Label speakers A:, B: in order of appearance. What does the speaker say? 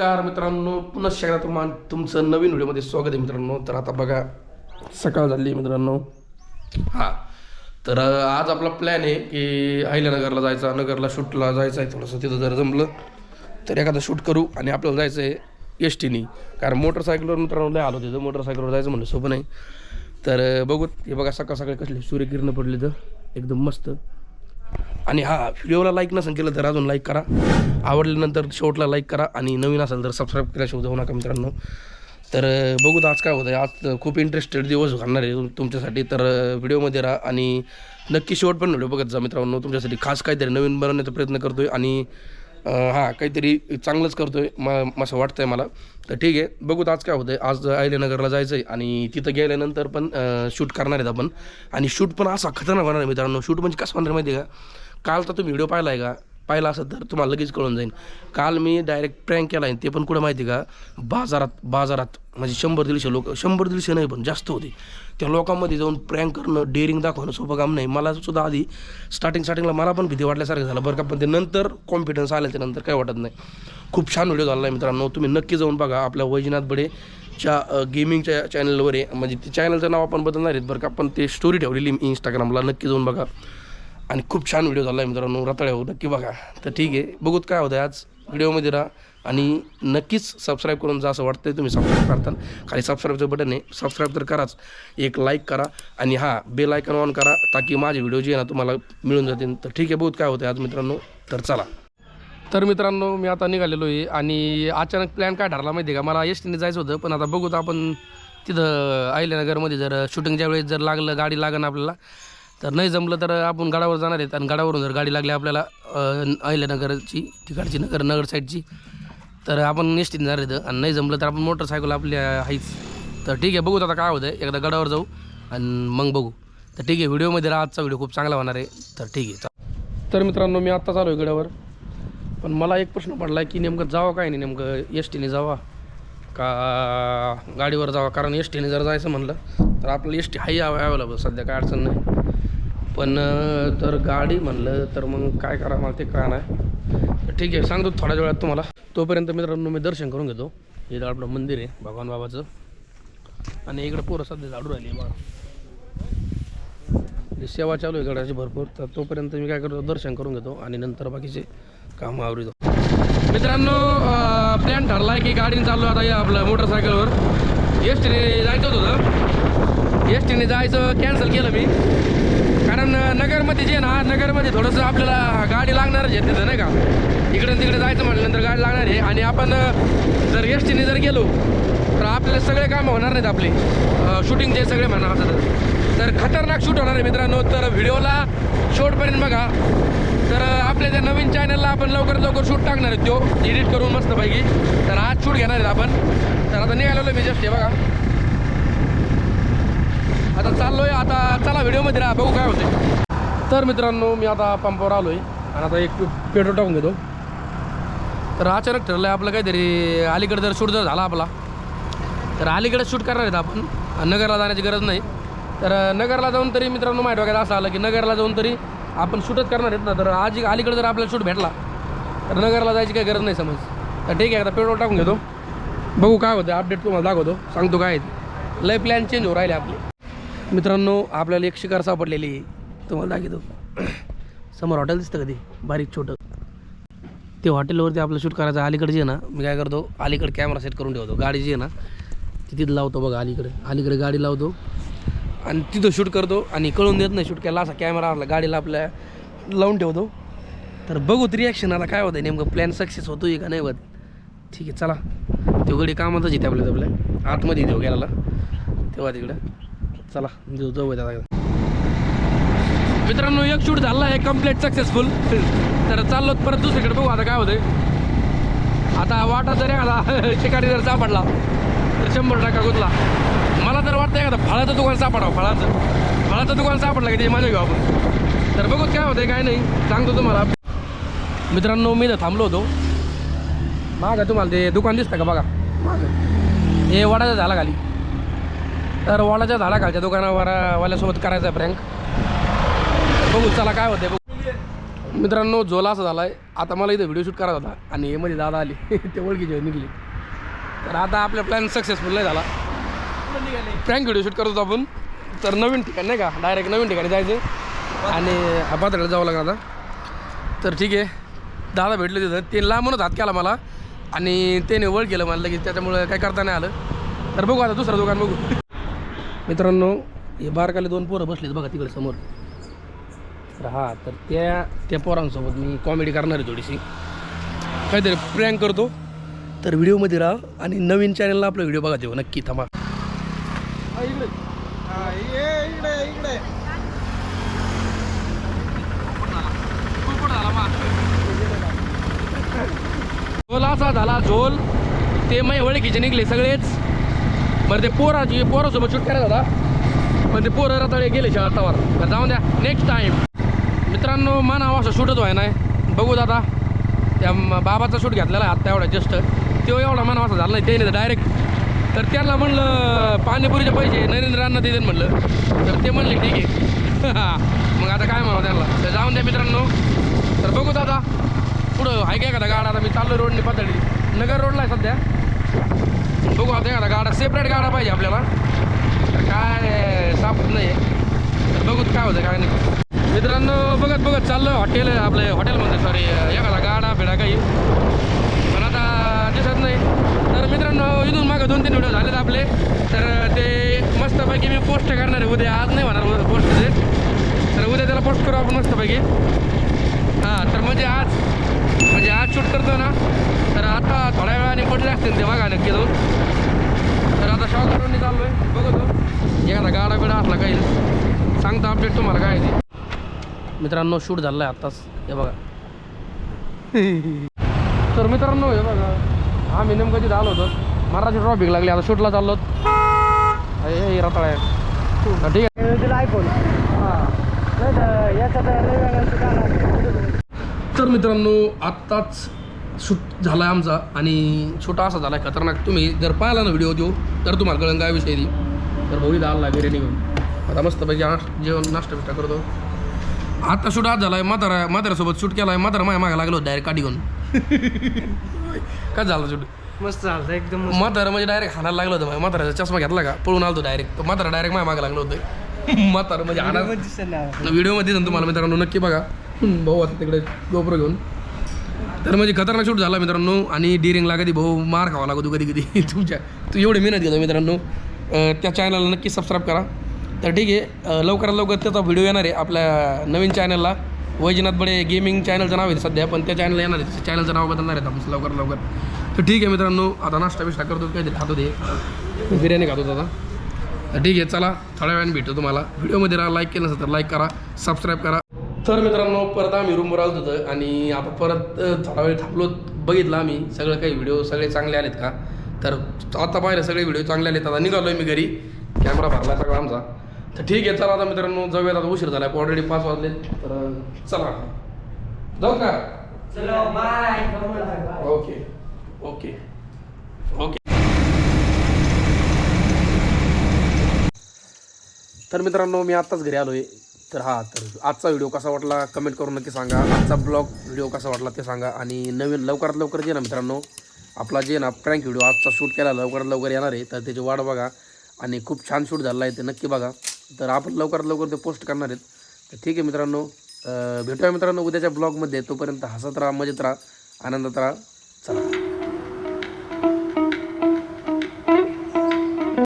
A: नमस्कार मित्रांनो पुन्हा एकदा तुम्हा तुमचं नवीन व्हिडिओमध्ये स्वागत आहे मित्रांनो. तर आता बघा सकाळ झाली मित्रांनो. हां. तर आज आपला प्लॅन आहे की अहिल्यानगरला जायचा नगरला शूटला जायचं आहे थोडंसं तिथं जर जमलं तर एखादं शूट करू आणि आपल्याला जायचं आहे एस टीनी कारण मोटरसायकलवर मित्रांनो लय आलो तिथं मोटरसायकलवर जायचं म्हणलं सोपं नाही. तर बघूत बघू. हे बघा सकाळ सकाळी कसली सूर्यकिरणं पडली तर. एकदम मस्त. आणि हा व्हिडिओला लाईक नसेल केलं तर अजून लाईक करा. आवडल्यानंतर शेवटला लाईक करा आणि नवीन असेल तर सबस्क्राईब केल्याशिवाय जाऊ नका मित्रांनो. तर बघू बघूत आज काय होतं आहे आज खूप इंटरेस्टेड दिवस घालणार आहे तुमच्यासाठी. तर व्हिडिओमध्ये राहा आणि नक्की शेवट पण व्हिडिओ बघत जा मित्रांनो. तुमच्यासाठी खास काहीतरी नवीन बनवण्याचा प्रयत्न करतो आहे आणि हां काहीतरी चांगलंच करतो आहे म असं वाटतं आहे मला. तर ठीक आहे बघूत आज काय होतं आहे आज अहिल्यानगरला जायचं आहे आणि तिथं गेल्यानंतर पण शूट करणार आहेत आपण. आणि शूट पण असा खतरनाक होणार आहे मित्रांनो. शूट म्हणजे कसं होणार माहिती आहे का? काल तर तुम्ही व्हिडिओ पाहिला आहे का? पाहिला असेल तर तुम्हाला लगेच कळून जाईल काल मी डायरेक्ट प्रँक केला आहे ते पण कुठं माहिती आहे का? बाजारात बाजारात म्हणजे शंभर दीडशे लोक शंभर दीडशे नाही पण जास्त होते. त्या लोकांमध्ये जाऊन प्रँक करणं डेअरिंग दाखवणं सोपं काम नाही. मला सुद्धा आधी स्टार्टिंग स्टार्टिंगला मला पण भीती वाटल्यासारखं झालं बरं का पण ते नंतर कॉन्फिडन्स आल्याच्यानंतर काय वाटत नाही. खूप छान व्हिडिओ झाला आहे मित्रांनो. तुम्ही नक्की जाऊन बघा आपल्या वैजनाथ बडेच्या गेमिंगच्या चॅनलवर आहे. म्हणजे ते चॅनलचं नाव आपण बदलणार आहेत बरं का पण ते स्टोरी ठेवलेली इंस्टाग्रामला नक्की जाऊन बघा. आणि खूप छान व्हिडिओ झाला आहे मित्रांनो रताळ्यावर हो, नक्की बघा. तर ठीक आहे बघूत काय होतं आज व्हिडिओमध्ये राहा. आणि नक्कीच सबस्क्राईब करून जा असं वाटतंय तुम्ही सबस्क्राईब करता खाली सबस्क्राईबचं बटन आहे. सबस्क्राईब तर कराच. एक लाईक करा. आणि हां बेल आयकन ऑन करा ताकी माझे व्हिडिओ जे आहे ना तुम्हाला मिळून जातील. तर ठीक आहे बहुत काय होतं आज मित्रांनो. तर चला. तर मित्रांनो मी आता निघालेलो आहे आणि अचानक प्लॅन काय ठरला माहिती आहे का? मला एस टीने जायचं होतं पण आता बघूत आपण तिथं आयल्यानगरमध्ये जर शूटिंगच्या वेळेस जर लागलं गाडी लागेल आपल्याला तर नाही जमलं तर आपण गडावर जाणार आहेत. आणि गडावरून जर गाडी लागली आपल्याला अहिल्यानगरची तिकडची नगर नगर साईडची तर आपण एस टीने जाणार आहेत आणि नाही जमलं तर आपण मोटरसायकल आपल्या आहेच तर ठीक आहे बघू आता काय होतं एकदा गडावर जाऊ आणि मग बघू. तर ठीक आहे व्हिडिओमध्ये आजचा व्हिडिओ खूप चांगला होणार आहे. तर ठीक आहे तर मित्रांनो मी आत्ता चालू आहे गडावर. पण मला एक प्रश्न पडला की नेमकं जावं काय नाही? नेमकं एस टीने जावा का गाडीवर जावा? कारण एस टीने जर जायचं म्हणलं तर आपलं एस टी हाही अवेलेबल सध्या काय अडचण नाही. पण तर गाडी म्हणलं तर मग काय करा मला ते कळणार आहे ठीक आहे सांगतो थोड्या वेळात तुम्हाला. तोपर्यंत मित्रांनो मी दर्शन करून घेतो. हे आपलं मंदिर आहे भगवान बाबाचं. आणि इकडं पोरं सध्या झाडू राहिली बघा. सेवा चालू आहे गडाची भरपूर. तर तोपर्यंत मी काय करतो दर्शन करून घेतो आणि नंतर बाकीचे कामं आवरितो. मित्रांनो प्लॅन ठरला आहे की गाडीने चाललो आता या आपलं मोटरसायकलवर एस टीने जायचं होतं. एस टीने जायचं कॅन्सल केलं मी. कारण नगरमध्ये जे ना नगरमध्ये थोडंसं आपल्याला गाडी लागणारच आहे तिथं नाही का? इकडं तिकडे जायचं म्हटल्यानंतर गाडी लागणार आहे. आणि आपण जर एस टीने जर गेलो तर आपल्याला सगळे कामं होणार नाहीत आपले. शूटिंगचे सगळे म्हणा आता तर. तर खतरनाक शूट होणार आहे मित्रांनो. तर व्हिडिओला शेवटपर्यंत बघा. तर आपल्या त्या नवीन चॅनलला आपण लवकरात लवकर शूट टाकणार आहेत तो. एडिट करून मस्तपैकी तर आज शूट घेणार आहेत आपण. तर आता निघालेलो मी जस्ट हे बघा. आता चाललोय आता चला व्हिडिओमध्ये ना बघू काय होते तर मित्रांनो मी आता पंपावर आलोय आणि आता एक पेट्रोल टाकून घेतो. तर अचानक ठरलं आहे आपलं काहीतरी अलीकडे जर शूट जर झाला आपला तर अलीकडे शूट करणार आहेत आपण. नगरला जाण्याची गरज नाही. तर नगरला जाऊन तरी मित्रांनो माहीत वगैरे असं आलं की नगरला जाऊन तरी आपण शूटच करणार आहेत ना. तर आज अलीकडे जर आपल्याला शूट भेटला तर नगरला जायची काही गरज नाही समज. तर ठीक आहे आता पेट्रोल टाकून घेतो. बघू काय होतं अपडेट तुम्हाला दाखवतो सांगतो काय लय प्लॅन चेंज हो राहिले आपले. मित्रांनो आपल्याला एक शिकार सापडलेली आहे. तुम्हाला दाखवतो. समोर हॉटेल दिसतं कधी बारीक छोटं. ते हॉटेलवरती आपलं शूट करायचं अलीकडे जे ना मी काय करतो अलीकडे कॅमेरा सेट करून ठेवतो. गाडी जी आहे ना ती तिथं लावतो बघा अलीकडे. अलीकडे गाडी लावतो. आणि तिथं शूट करतो आणि कळून देत नाही शूट केला असा कॅमेरा आला गाडीला आपल्या लावून ठेवतो. तर बघू रिॲक्शन आता काय होतं नेमकं प्लॅन सक्सेस होतो आहे का नाही होत. ठीक आहे चला. तो गडी कामातच येते आपल्या आपल्या. आतमध्ये देऊ गेला तेव्हा तिकडं. चला जाऊ आता. मित्रांनो एक शूट झाला आहे कंप्लीट सक्सेसफुल तर चाललो परत दुसरीकडे बघू आता काय होतंय. आता वाटा जर एखादा शिकारी जर सापडला तर शंभर टक्का गुतला. मला तर वाटतं एखादा फळाचं दुकान सापडावं फळाचं. फळाचं दुकान सापडलं की ते माझ्या घेऊ आपण. तर बघूत काय होतंय काय नाही. सांगतो तुम्हाला. मित्रांनो मी इथं थांबलो होतो. मागं तुम्हाला ते दुकान दिसतं का बघा? हे वडाच्या झाला खाली. तर वडाच्या झाडाखालच्या दुकानावर वाल्यासोबत करायचा फ्रँक बघू चला काय होते बघू. मित्रांनो झोला असा झाला आहे आता मला इथं व्हिडिओ शूट करायचा होता आणि हे मध्ये दादा आली. ते ओळखीचे निघली. तर आता आपला प्लॅन सक्सेसफुल नाही झाला. फ्रँक व्हिडिओ शूट करत होतो आपण. तर नवीन ठिकाण नाही का? डायरेक्ट नवीन ठिकाणी जायचं. आणि हा पात्राला जावं लागलं आता. तर ठीक आहे. दादा भेटले तिथं. ते लांबूनच हात केला मला. आणि त्याने वळ केलं मला लगेच त्याच्यामुळं काय करता नाही आलं. तर बघू आता दुसरं दुकान बघू. मित्रांनो हे बारकाले दोन पोरं बसलेत बघा तिकडे समोर. तर हा तर त्या त्या पोरांसोबत मी कॉमेडी करणार आहे थोडीशी. काहीतरी प्रँक करतो. तर व्हिडिओमध्ये राहा आणि नवीन चॅनलला आपला व्हिडिओ बघा देऊ नक्की थांबा. झोल असा झाला झोल. ते मय ओळखीचे निघले सगळेच. बरं ते पोराची पोरासोबत शूट करायचा होता. पण ते पोरं रताळे गेले शाळावर आतावर जाऊन द्या. नेक्स्ट टाईम मित्रांनो मानाव असं शूटच व्हाय नाही. बघू दादा. त्या बाबाचा शूट घेतलेला आहे आत्ता एवढा जस्ट तो एवढा मानाव असा झाला नाही. त्याने डायरेक्ट तर त्यांना म्हणलं पाणीपुरीचे पैसे नरेंद्रांना देते म्हणलं. तर ते म्हणले ठीक आहे. मग आता काय म्हणा त्यांना? तर जाऊन द्या मित्रांनो. तर बघू दादा. पुढं आहे का गाड गाडा? आता मी चाललो रोडने पातळी नगर रोडला आहे सध्या. बघू आता एखादा गाडा सेपरेट गाडा पाहिजे आपल्याला. तर काय सापडत नाही तर बघू काय होतं काय नाही. मित्रांनो बघत बघत चाललं हॉटेल आपलं हॉटेल सॉरी एखादा गाडा फिडा काही. पण आता दिसत नाही. तर मित्रांनो इथून मागं दोन तीन व्हिडिओ झालेत आपले. तर ते मस्तपैकी मी पोस्ट करणार आहे. उद्या आज नाही होणार पोस्ट ते. तर उद्या त्याला पोस्ट करू आपण मस्तपैकी. हां तर म्हणजे आज म्हणजे आज शूट करतो ना. तर आता थोड्या पडले असतील ते बघा नक्की जाऊन तर आता शॉक करून चाललो आहे बघतो एखादा गाडा बिडा असला काही सांगतो अपडेट तुम्हाला काय ते. मित्रांनो शूट झालं आहे आत्ताच. हे बघा. तर मित्रांनो हे बघा. आम्ही नेमकं तिथं आलो होतो. महाराज ट्रॉफिक लागली. आता शूटला चाललो हे रताळ आहे. ठीक आहे.
B: आयफोन
A: तर मित्रांनो आत्ताच शूट झाला आहे आमचा आणि छोटा असा झाला आहे खतरनाक. तुम्ही जर पाहिला ना व्हिडिओ देऊ तर तुम्हाला कळण काय विषय तर भाऊ आला बिर्याणी घेऊन आता मस्तपैकी नाश जेवण नाश्ता बिष्टा करतो. आता शूट आज झाला आहे म्हातारा म्हाताऱ्यासोबत शूट केला आहे म्हातारा माझ्या मागे लागलो डायरेक्ट काठी घेऊन. काय झालं शूट?
B: मस्त झालं एकदम
A: म्हातारा म्हणजे डायरेक्ट हाणायला लागलं होतं माझ्या म्हाताऱ्याचा चष्मा घेतला का? पळून आलो डायरेक्ट तो म्हातारा डायरेक्ट माझ्या मागे लागलं होतं. म्हातारा म्हणजे हाणा व्हिडिओमध्ये तुम्हाला मित्रांनो नक्की बघा. भाऊ आता तिकडे गोप्रो घेऊन. तर म्हणजे खतरनाक शूट झाला मित्रांनो. आणि डिरिंगला कधी भाऊ मार खावा लागतो कधी कधी. तुमच्या तू एवढी मेहनत घेतो मित्रांनो. त्या चॅनलला नक्की सबस्क्राईब करा. तर ठीक आहे लवकरात लवकर त्याचा व्हिडिओ येणार आहे आपल्या नवीन चॅनलला वैजनाथ बडे गेमिंग चॅनलचं नाव आहे सध्या पण त्या चॅनलला येणार आहे. चॅनलचं नाव बदलणार आहे आपण लवकरात लवकर. तर ठीक आहे मित्रांनो आता नाश्ता बिष्टा करतो काहीतरी खातो ते. बिर्याणी खातो आता. तर ठीक आहे चला थोड्या वेळाने भेटतो तुम्हाला. व्हिडिओमध्ये राहा लाईक केलं नसेल तर लाईक करा सबस्क्राईब करा. तर मित्रांनो परत आम्ही रूमवर आलो होतं आणि आता परत थोडा वेळ थांबलो. बघितलं आम्ही सगळं काही व्हिडिओ सगळे चांगले आलेत का? तर आता पाहिलं सगळे व्हिडिओ चांगले आलेत. आता निघालो आहे मी घरी. कॅमेरा भरला सगळा आमचा. तर ठीक आहे चला आता मित्रांनो जाऊयात. आता उशीर झाला ऑलरेडी पाच वाजले तर चला. जाऊ का?
B: चलो बाय
A: ओके ओके ओके तर मित्रांनो मी आत्ताच घरी आलो आहे तर हा तर आजचा व्हिडिओ कसा वाटला कमेंट करून नक्की सांगा. आजचा ब्लॉग व्हिडिओ कसा वाटला ते सांगा. आणि नवीन लवकरात लवकर जे ना मित्रांनो आपला जे ना प्रँक व्हिडिओ आजचा शूट केला लवकरात लवकर येणार आहे तर त्याची वाट बघा. आणि खूप छान शूट झाला आहे ते नक्की बघा. तर आपण लवकरात लवकर ते पोस्ट करणार आहेत. तर ठीक आहे मित्रांनो भेटूया मित्रांनो उद्याच्या ब्लॉगमध्ये तोपर्यंत हसत राहा मजेत राहा आनंदात राहा. चला.